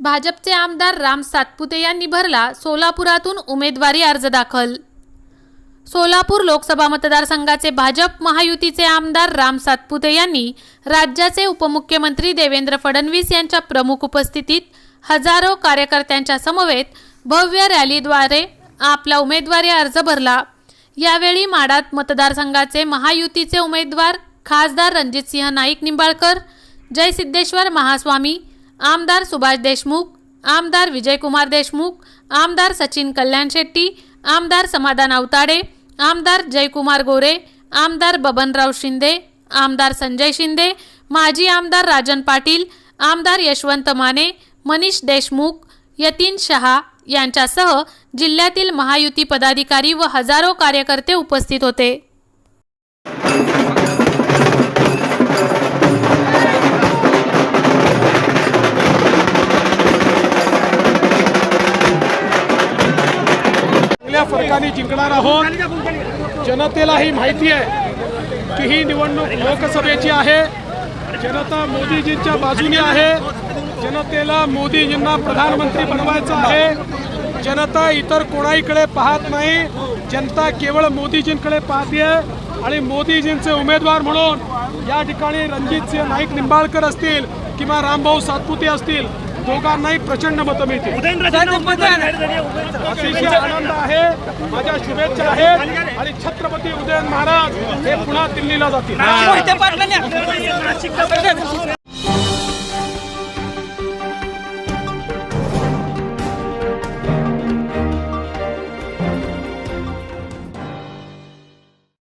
भाजपचे आमदार राम सातपुते यांनी भरला सोलापुरातून उमेदवारी अर्ज दाखल. सोलापूर लोकसभा मतदारसंघाचे भाजप महायुतीचे आमदार राम सातपुते यांनी राज्याचे उपमुख्यमंत्री देवेंद्र फडणवीस यांच्या प्रमुख उपस्थितीत हजारो कार्यकर्त्यांच्या समवेत भव्य रॅलीद्वारे आपला उमेदवारी अर्ज भरला. यावेळी माडात मतदारसंघाचे महायुतीचे उमेदवार खासदार रणजितसिंह नाईक निंबाळकर जयसिद्धेश्वर महास्वामी आमदार सुभाष देशमुख आमदार विजयकुमार देशमुख आमदार सचिन कल्याण शेट्टी आमदार समाधान अवताडे आमदार जयकुमार गोरे आमदार बबनराव शिंदे आमदार संजय शिंदे माजी आमदार राजन पाटील आमदार यशवंत माने मनीष देशमुख यतीन शहा यांच्यासह जिल्ह्यातील महायुती पदाधिकारी व हजारो कार्यकर्ते उपस्थित होते. चांगल्या फरकाने जिंकणार आहोत. जनतेलाही माहिती आहे की ही निवडणूक लोकसभेची आहे. जनता मोदीजींच्या बाजूने आहे. जनतेला मोदीजींना प्रधानमंत्री बनवायचं आहे. जनता इतर कोणाहीकडे पाहत नाही. जनता केवळ मोदीजींकडे पाहते आणि मोदीजींचे उमेदवार म्हणून या ठिकाणी रणजितसिंह नाईक निंबाळकर असतील किंवा रामभाऊ सातपुते असतील दोघांनाही प्रचंड मतं मिळतील. अतिशय आनंद आहे. माझ्या शुभेच्छा आहेत. आणि छत्रपती उदयन महाराज हे पुन्हा दिल्लीला जातील.